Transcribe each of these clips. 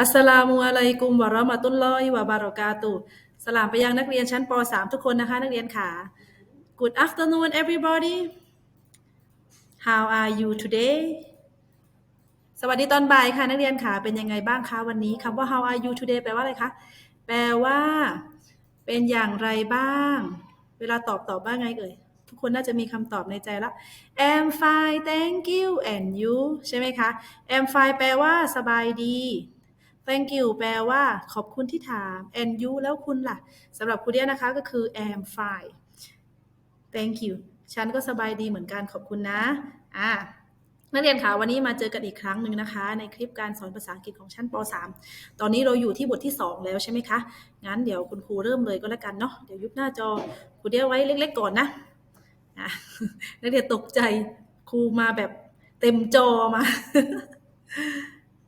อัสลามุอะลัยกุมวะเราะมะตุลลอฮิวะบารอกาตุสลามไปยังนักเรียนชั้นป .3 ทุกคนนะคะ นักเรียนค่ะ Good afternoon everybody How are you today สวัสดีตอนบ่ายค่ะ นักเรียนค่ะเป็นยังไงบ้างคะวันนี้คำว่า How are you today แปลว่าอะไรคะ แปลว่า เป็นอย่างไรบ้าง เวลาตอบตอบบ้างไงเอ่ยทุกคนน่าจะมีคำตอบในใจแล้ว am fine thank you and you ใช่ไหมคะ am fine แปลว่าสบายดี thank you แปลว่าขอบคุณที่ถาม and you แล้วคุณล่ะสำหรับคุณเดียนะคะก็คือ am fine thank you ฉันก็สบายดีเหมือนกันขอบคุณนะอ่านักเรียนคะวันนี้มาเจอกันอีกครั้งหนึ่งนะคะ ในคลิปการสอนภาษาอังกฤษของชั้นป .3 ตอนนี้เราอยู่ที่บทที่ 2 แล้วใช่ไหมคะ งั้นเดี๋ยวคุณครูเริ่มเลยก็แล้วกันเนาะเดี๋ยวยุบหน้าจอครูเดียวไว้เล็ก ๆ ก่อนนะนักเรียนตกใจครูมาแบบเต็มจอมา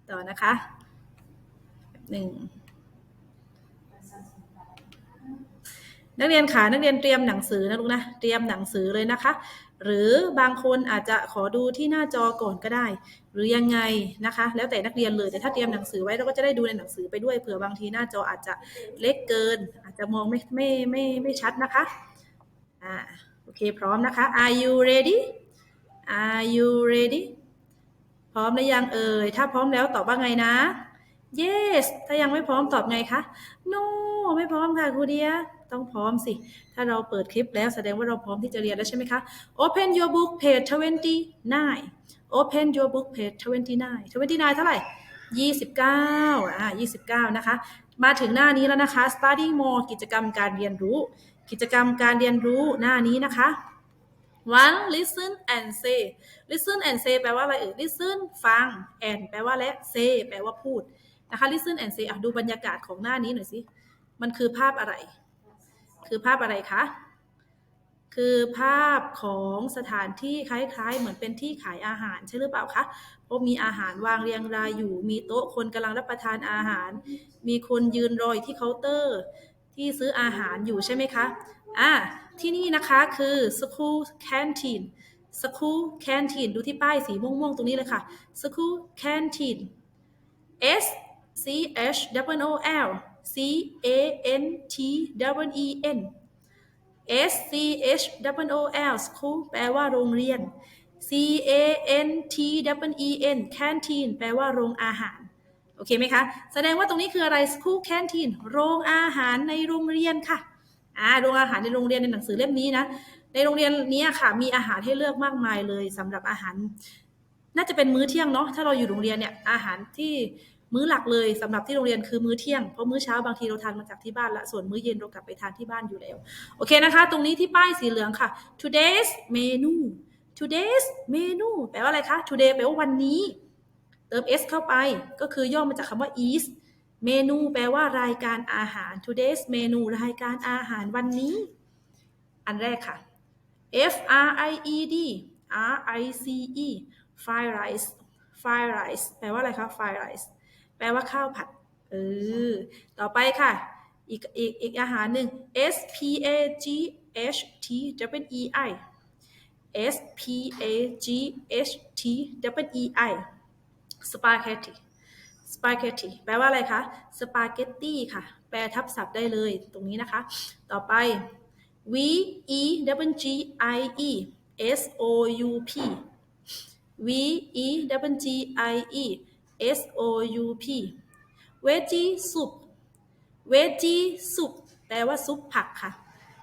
ต่อนะคะ หนึ่งนักเรียนขานักเรียนเตรียมหนังสือนะลูกนะเตรียมหนังสือเลยนะคะ หรือบางคนอาจจะขอดูที่หน้าจอก่อนก็ได้ หรือยังไงนะคะ แล้วแต่นักเรียนเลยแต่ถ้าเตรียมหนังสือไว้เราก็จะได้ดูในหนังสือไปด้วยเผื่อบางทีหน้าจออาจจะเล็กเกิน อาจจะมองไม่ไม่ไม่ไม่ชัดนะคะอ่าโอเคพร้อมนะคะ Are you ready Are you ready พร้อมหรือยังเอ่ยถ้าพร้อมแล้วตอบว่าไงนะ yes ถ้ายังไม่พร้อมตอบไงคะ no ไม่พร้อมค่ะครูเดีย ต้องพร้อมสิ ถ้าเราเปิดคลิปแล้วแสดงว่าเราพร้อมที่จะเรียนแล้วใช่ไหมคะ open your book page 29 open your book page 29 29 เท่าไหร่ 29อ่า29 นะคะ มาถึงหน้านี้แล้วนะคะ study more กิจกรรมการเรียนรู้ กิจกรรมการเรียนรู้หน้านี้นะคะ one listen and say listen and say แปลว่าอะไรเอ่ย listen ฟัง and แปลว่าและ say แปลว่าพูด นะคะ listen and say อะดูบรรยากาศของหน้านี้หน่อยสิ มันคือภาพอะไร คือภาพอะไรคะ คือภาพของสถานที่คล้ายๆ เหมือนเป็นที่ขายอาหารใช่หรือเปล่าคะ เพราะมีอาหารวางเรียงรายอยู่ มีโต๊ะคนกำลังรับประทานอาหาร มีคนยืนรออยที่เคาน์เตอร์ที่ซื้ออาหารอยู่ใช่ไหมคะ อ่า ที่นี่นะคะคือ school canteen school canteen ดูที่ป้ายสีม่วงๆ ตรงนี้เลยค่ะ school canteen S C H O O L C A N T W E N S C H O O L school แปลว่าโรงเรียน C A N T W E N canteen แปลว่าโรงอาหาร โอเคไหมคะ แสดงว่าตรงนี้คืออะไร school canteen โรงอาหารในโรงเรียนค่ะอ่าโรงอาหารในโรงเรียนในหนังสือเล่มนี้นะ ในโรงเรียนนี้ค่ะ มีอาหารให้เลือกมากมายเลยสำหรับอาหาร น่าจะเป็นมื้อเที่ยงเนาะ ถ้าเราอยู่โรงเรียนเนี่ย อาหารที่ มื้อหลักเลยสำหรับที่โรงเรียนคือมื้อเที่ยง เพราะมื้อเช้าบางทีเราทานมาจากที่บ้านละ ส่วนมื้อเย็นเรากลับไปทานที่บ้านอยู่แล้ว โอเคนะคะ ตรงนี้ที่ป้ายสีเหลืองค่ะ today's menu today's menu แปลว่าอะไรคะ today แปลว่าวันนี้ เติม s เข้าไป ก็คือย่อมาจากคำว่า is เมนูแปลว่ารายการอาหาร today's menu รายการอาหารวันนี้ อันแรกค่ะ F R I E D R I C E fried rice fried rice แปลว่าอะไรคะ fried rice แปลว่าข้าวผัด เออ ต่อไปค่ะ อีกอีกอีกอาหารหนึ่ง S P A G H T W E I S P A G H T W E I spaghetti spaghetti แปลว่าอะไรคะ spaghetti ค่ะ แปลทับศัพท์ได้เลยตรงนี้นะคะ ต่อไป V E W G I E S O U P V E W G I E S O U P veggie soup veggie soup แปลว่าซุปผักค่ะ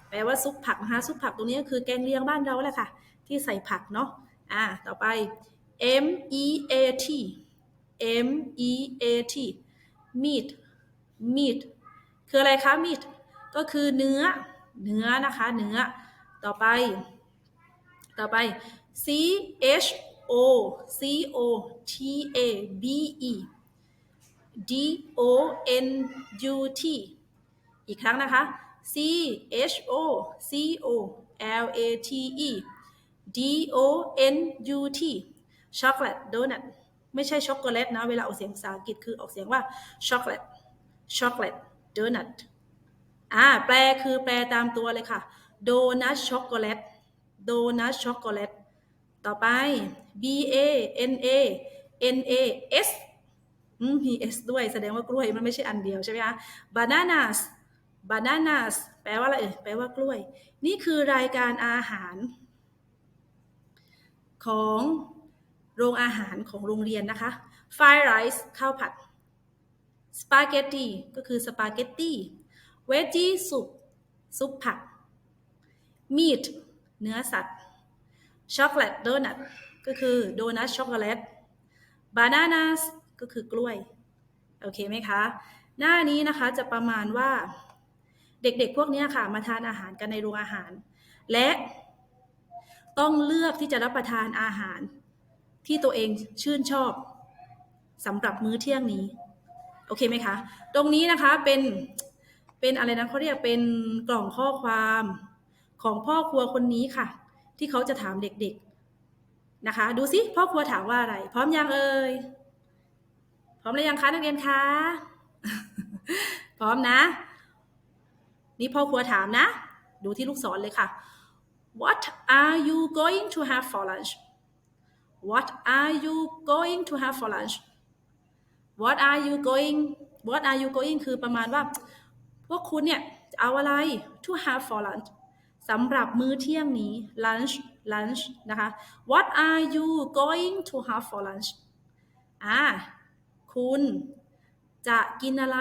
แปลว่าซุปผักนะคะซุปผักตรงนี้ก็คือแกงเลียงบ้านเราแหละค่ะ ที่ใส่ผักเนาะอ่าต่อไป M E A T M E A T meat meat คืออะไรคะ meat ก็คือเนื้อ เนื้อนะคะ เนื้อ ต่อไป ต่อไป C H O C O T A B E D O N U T อีกครั้งนะคะ C H O C O L A T E D O N U T chocolate donut ไม่ใช่ช็อกโกแลตนะ เวลาออกเสียงภาษาอังกฤษคือออกเสียงว่า chocolate chocolate donut อ่าแปลคือแปลตามตัวเลยค่ะ โดนัทช็อกโกแลตโดนัทช็อกโกแลต ต่อไป B A N A N A S อืมมี s ด้วยแสดงว่ากล้วยมันไม่ใช่อันเดียวใช่ไหมคะ bananas bananas แปลว่าอะไรเอ่ยแปลว่ากล้วย นี่คือรายการอาหาร ของโรงอาหารของโรงเรียนนะคะ fried rice ข้าวผัด spaghetti ก็คือสปาเกตตี้ veggie soup ซุปผัก meat เนื้อสัตว์ chocolate donut ก็คือโดนัทช็อกโกแลต bananas ก็คือกล้วย โอเคไหมคะ หน้านี้นะคะจะประมาณว่าเด็กๆพวกนี้ค่ะ มาทานอาหารกันในโรงอาหาร และต้องเลือกที่จะรับประทานอาหารที่ตัวเองชื่นชอบสำหรับมื้อเที่ยงนี้ โอเคไหมคะ ตรงนี้นะคะเป็นเป็นอะไรนะเขาเรียกเป็นกล่องข้อความของพ่อครัวคนนี้ค่ะ ที่เขาจะถามเด็กๆนะคะ ดูสิพ่อครัวถามว่าอะไร พร้อมยังเอ่ยพร้อมหรือยังคะนักเรียนคะพร้อมนะ นี่พ่อครัวถามนะ ดูที่ลูกศรเลยค่ะ What are you going to have for lunch What are you going to have for lunch What are you going What are you going คือประมาณว่า พวกคุณเนี่ย เอาอะไร to have for lunch สำหรับมื้อเที่ยงนี้ lunch lunch นะคะ What are you going to have for lunch อ่าคุณจะกินอะไร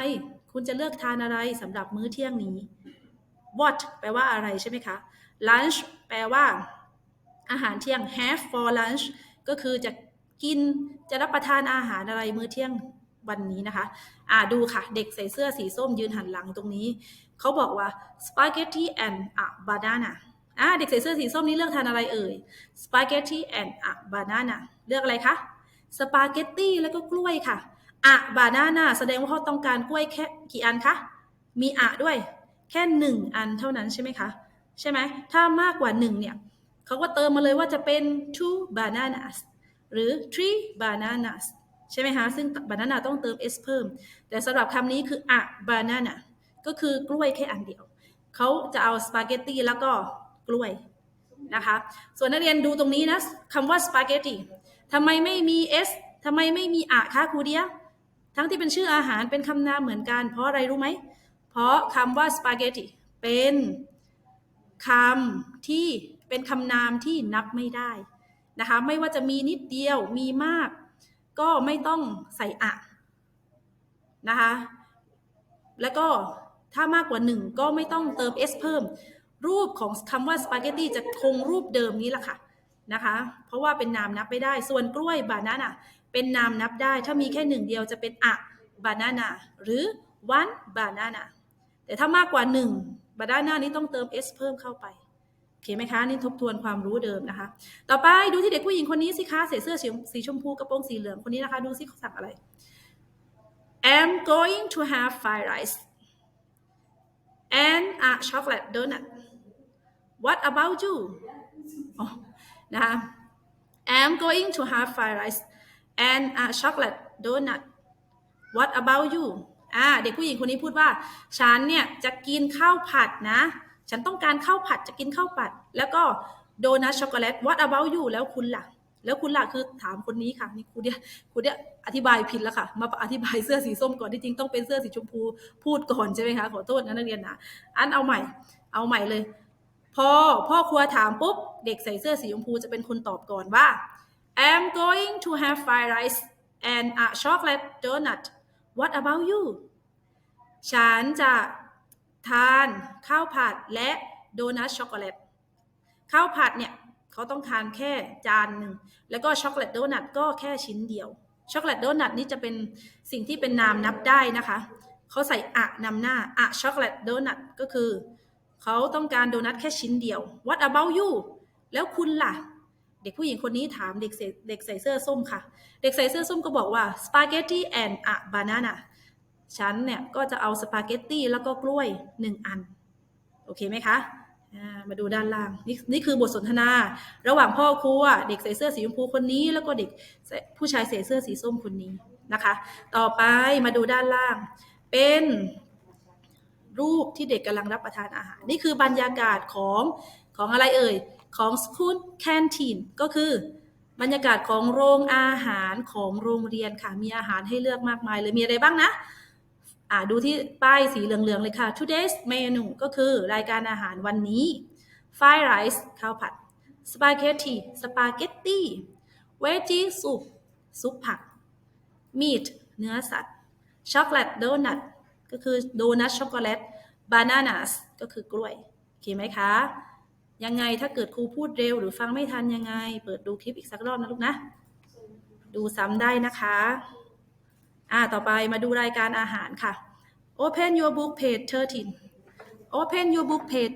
คุณจะเลือกทานอะไรสำหรับมื้อเที่ยงนี้ what แปลว่าอะไรใช่ไหมคะ lunch แปลว่า อาหารเที่ยง have for lunch ก็คือจะกินจะรับประทานอาหารอะไรมื้อเที่ยงวันนี้นะคะ อ่าดูค่ะ เด็กใส่เสื้อสีส้มยืนหันหลังตรงนี้ เขาบอกว่า spaghetti and a banana อ่าเด็กใส่เสื้อสีส้มนี้เลือกทานอะไรเอ่ย spaghetti and a banana เลือกอะไรคะสปาเกตตี้แล้วก็กล้วยค่ะอะบานาน่าแสดงว่าเขาต้องการกล้วยแค่กี่อันคะมีอะด้วย แค่หนึ่งอันเท่านั้นใช่ไหมคะใช่ไหมถ้ามากกว่าหนึ่งเนี่ยเขาก็เติมมาเลยว่าจะเป็น two bananas หรือ three bananas ใช่ไหมคะ ซึ่ง banana ต้องเติม s เพิ่ม แต่สำหรับคำนี้คือ a banana ก็คือกล้วยแค่อันเดียว เขาจะเอาสปาเกตตีแล้วก็กล้วยนะคะ ส่วนนักเรียนดูตรงนี้นะคำว่าสปาเกตตีทำไมไม่มี s ทำไมไม่มีอะคะครูเดีย ทั้งที่เป็นชื่ออาหารเป็นคำนามเหมือนกัน เพราะอะไรรู้ไหม เพราะคำว่าสปาเกตตีเป็นคำที่เป็นคำนามที่นับไม่ได้นะคะ ไม่ว่าจะมีนิดเดียวมีมาก ก็ไม่ต้องใส่อะนะคะ แล้วก็ ถ้ามากกว่าหนึ่งก็ไม่ต้องเติม s เพิ่ม รูปของคำว่าสปาเกตตีจะคงรูปเดิมนี้แหละค่ะนะคะ เพราะว่าเป็นนามนับไม่ได้ ส่วนกล้วยบานาน่าเป็นนามนับได้ ถ้ามีแค่หนึ่งเดียวจะเป็นอะบานาน่าหรือ one banana แต่ถ้ามากกว่าหนึ่งบานาน่านี้ต้องเติม s เพิ่มเข้าไปโอเคไหมคะนี่ทบทวนความรู้เดิมนะคะ ต่อไปดูที่เด็กผู้หญิงคนนี้สิคะใส่เสื้อสีชมพูกระโปรงสีเหลืองคนนี้นะคะ ดูสิเขาสั่งอะไร I'm going to have fried rice and a chocolate donut What about you อ๋อนะคะ I'm going to have fried rice and a chocolate donut What about you อ่าเด็กผู้หญิงคนนี้พูดว่า ฉันเนี่ยจะกินข้าวผัดนะ ฉันต้องการข้าวผัดจะกินข้าวผัด แล้วก็โดนัทช็อกโกแลต What about you แล้วคุณล่ะ แล้วคุณล่ะคือถามคนนี้ค่ะนี่ครูเดียครูเดียอธิบายผิดแล้วค่ะ มาอธิบายเสื้อสีส้มก่อนที่จริงต้องเป็นเสื้อสีชมพูพูดก่อนใช่ไหมคะขอโทษนะนักเรียนนะอันเอาใหม่ เอาใหม่เลย พอพ่อครัวถามปุ๊บเด็กใส่เสื้อสีชมพูจะเป็นคนตอบก่อนว่า I'm going to have fried rice and a chocolate donut What about you ฉันจะทานข้าวผัดและโดนัทช็อกโกแลตข้าวผัดเนี่ย เขาต้องทานแค่จานหนึ่งแล้วก็ช็อกโกแลตโดนัทก็แค่ชิ้นเดียวช็อกโกแลตโดนัทนี่จะเป็นสิ่งที่เป็นนามนับได้นะคะเขาใส่อะนำหน้าอะช็อกโกแลตโดนัทก็คือเขาต้องการโดนัทแค่ชิ้นเดียว What about you แล้วคุณล่ะ เด็กผู้หญิงคนนี้ถามเด็กใส่เด็กใส่เสื้อส้มค่ะ เด็กใส่เสื้อส้มก็บอกว่า spaghetti and a banana ฉันเนี่ยก็จะเอาสปาเกตตี้แล้วก็กล้วยหนึ่งอัน โอเคไหมคะ มาดูด้านล่างนี่นี่คือบทสนทนา ระหว่างพ่อครัวเด็กใส่เสื้อสีชมพูคนนี้ แล้วก็เด็กผู้ชายใส่เสื้อสีส้มคนนี้นะคะ ต่อไปมาดูด้านล่าง เป็นรูปที่เด็กกำลังรับประทานอาหาร นี่คือบรรยากาศของของอะไรเอ่ย ของ school canteen ก็คือบรรยากาศของโรงอาหารของโรงเรียนค่ะ มีอาหารให้เลือกมากมายเลย มีอะไรบ้างนะ อ่าดูที่ป้ายสีเหลืองๆเลยค่ะ today's menu ก็คือรายการอาหารวันนี้ fried rice ข้าวผัด spaghetti spaghetti veggie soup ซุปผัก meat เนื้อสัตว์ chocolate donut ก็คือโดนัทช็อกโกแลต bananas ก็คือกล้วย โอเคไหมคะ ยังไงถ้าเกิดครูพูดเร็วหรือฟังไม่ทันยังไง เปิดดูคลิปอีกสักรอบนะลูกนะ ดูซ้ำได้นะคะ อ่าต่อไปมาดูรายการอาหารค่ะ Open your book page 13 Open your book page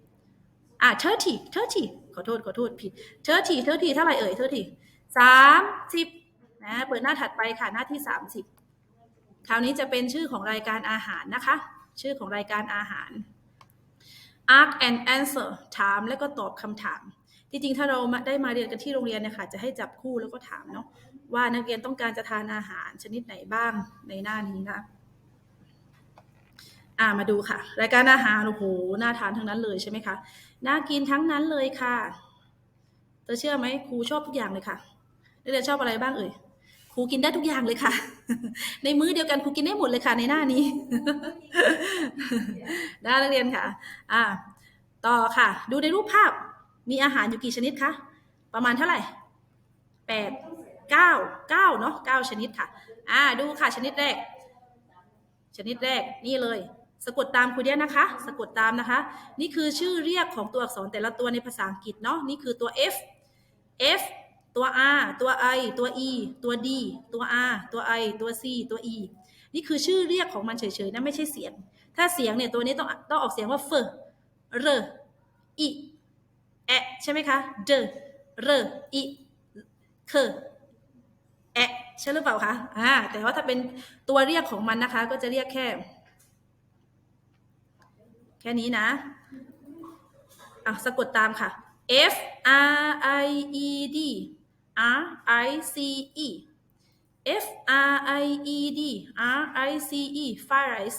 13อ่า30 30ขอโทษขอโทษผิด30 30เท่าไหร่เอ่ย30 30นะเปิดหน้าถัดไปค่ะหน้าที่ 30 คราวนี้จะเป็นชื่อของรายการอาหารนะคะ ชื่อของรายการอาหาร ask and answer ถามแล้วก็ตอบคำถามจริงๆถ้าเราได้มาเรียนกันที่โรงเรียนเนี่ยค่ะ จะให้จับคู่แล้วก็ถามเนาะ ว่านักเรียนต้องการจะทานอาหารชนิดไหนบ้างในหน้านี้นะอ่ามาดูค่ะ รายการอาหารโอ้โหน่าทานทั้งนั้นเลยใช่ไหมคะน่ากินทั้งนั้นเลยค่ะเธอเชื่อไหมครูชอบทุกอย่างเลยค่ะนักเรียนชอบอะไรบ้างเอ่ยครูกินได้ทุกอย่างเลยค่ะ ในมื้อเดียวกันครูกินได้หมดเลยค่ะในหน้านี้ได้นักเรียนค่ะ อ่า ต่อค่ะ ดูในรูปภาพมีอาหารอยู่กี่ชนิดคะประมาณเท่าไหร่แปด เก้าเก้าเนาะเก้าชนิดค่ะ อ่าดูค่ะชนิดแรก ชนิดแรกนี่เลย สะกดตามครูเดียนะคะ สะกดตามนะคะ นี่คือชื่อเรียกของตัวอักษรแต่ละตัวในภาษาอังกฤษเนาะนี่คือตัว F F ตัว R ตัว I ตัว E ตัว D ตัว R ตัว I ตัว C ตัว E นี่คือชื่อเรียกของมันเฉยๆนะไม่ใช่เสียง ถ้าเสียงเนี่ยตัวนี้ต้องต้องออกเสียงว่าเฟเรอีแอะใช่ไหมคะเดเรอีเค ใช่หรือเปล่าคะอ่าแต่ว่าถ้าเป็นตัวเรียกของมันนะคะ ก็จะเรียกแค่ แค่นี้นะอะสะกดตามค่ะ F R I E D R I C E F R I E D R I C E fried rice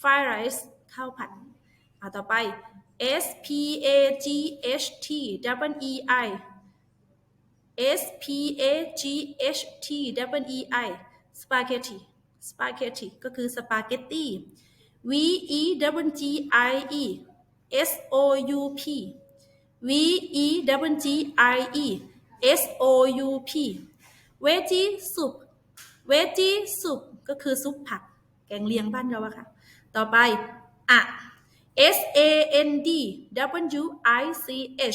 fried rice ข้าวผัดอะต่อไป S P A G H T W E I S P A G H T W E I spaghetti spaghetti ก็คือ spaghetti V E W G I E S O U P V E W G I E S O U P veggie soup veggie soup ก็คือซุปผัก แกงเลียงบ้านเราอะค่ะ ต่อไปอะ S A N D W I C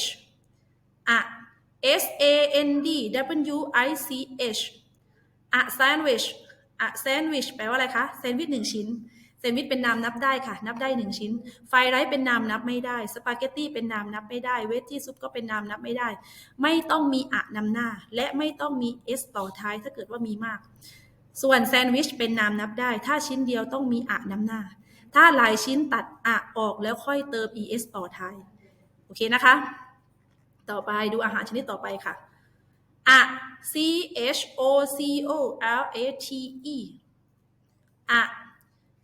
H อะ S A N D W I C H อะ sandwich อะ sandwich แปลว่าอะไรคะแซนด์วิชหนึ่งชิ้นแซนด์วิชเป็นนามนับได้ค่ะ นับได้หนึ่งชิ้น ไฟไรซ์เป็นนามนับไม่ได้ สปาเกตตี้เป็นนามนับไม่ได้ เวจจี้ซุปก็เป็นนามนับไม่ได้ ไม่ต้องมีอะนำหน้า และไม่ต้องมี s ต่อท้ายถ้าเกิดว่ามีมาก ส่วนแซนด์วิชเป็นนามนับได้ ถ้าชิ้นเดียวต้องมีอะนำหน้า ถ้าหลายชิ้นตัดอะออกแล้วค่อยเติม es ต่อท้าย โอเคนะคะ ต่อไปดูอาหารชนิดต่อไปค่ะอะ c h o c o l a t e อะ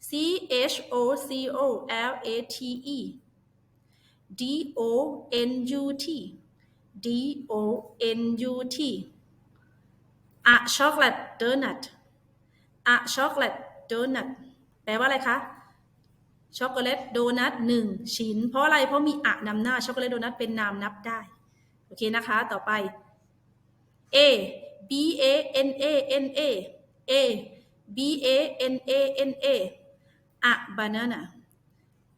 c h o c o l a t e d o n u t d o n u t อะ chocolate donut อะ chocolate donut แปลว่าอะไรคะช็อกโกแลตโดนัทหนึ่งชิ้น เพราะอะไรเพราะมีอะนำหน้าช็อกโกแลตโดนัทเป็นนามนับได้ โอเคนะคะ ต่อไป A B A N A N A A B A N A N A อะ banana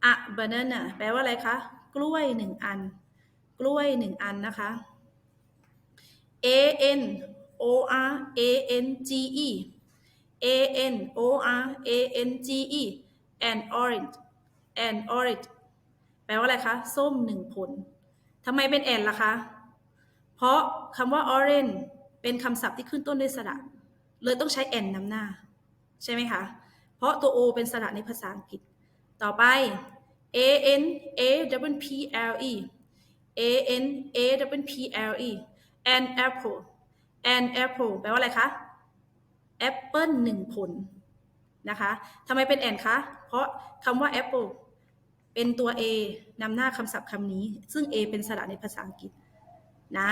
อะ banana แปลว่าอะไรคะ กล้วยหนึ่งอัน กล้วยหนึ่งอันนะคะ A N O R A N G E A N O R A N G E and orange and orange แปลว่าอะไรคะ ส้มหนึ่งผลทำไมเป็นแอนล่ะคะ เพราะคำว่า orange เป็นคำศัพท์ที่ขึ้นต้นด้วยสระ เลยต้องใช้แอนนำหน้า ใช่ไหมคะ เพราะตัว o เป็นสระในภาษาอังกฤษ ต่อไป a n a w p l e a n a w p l e an apple an apple แปลว่าอะไรคะ แอปเปิลหนึ่งผลนะคะทำไมเป็นแอนคะ เพราะคำว่า apple เป็นตัว a นำหน้าคำศัพท์คำนี้ ซึ่ง a เป็นสระในภาษาอังกฤษ นะ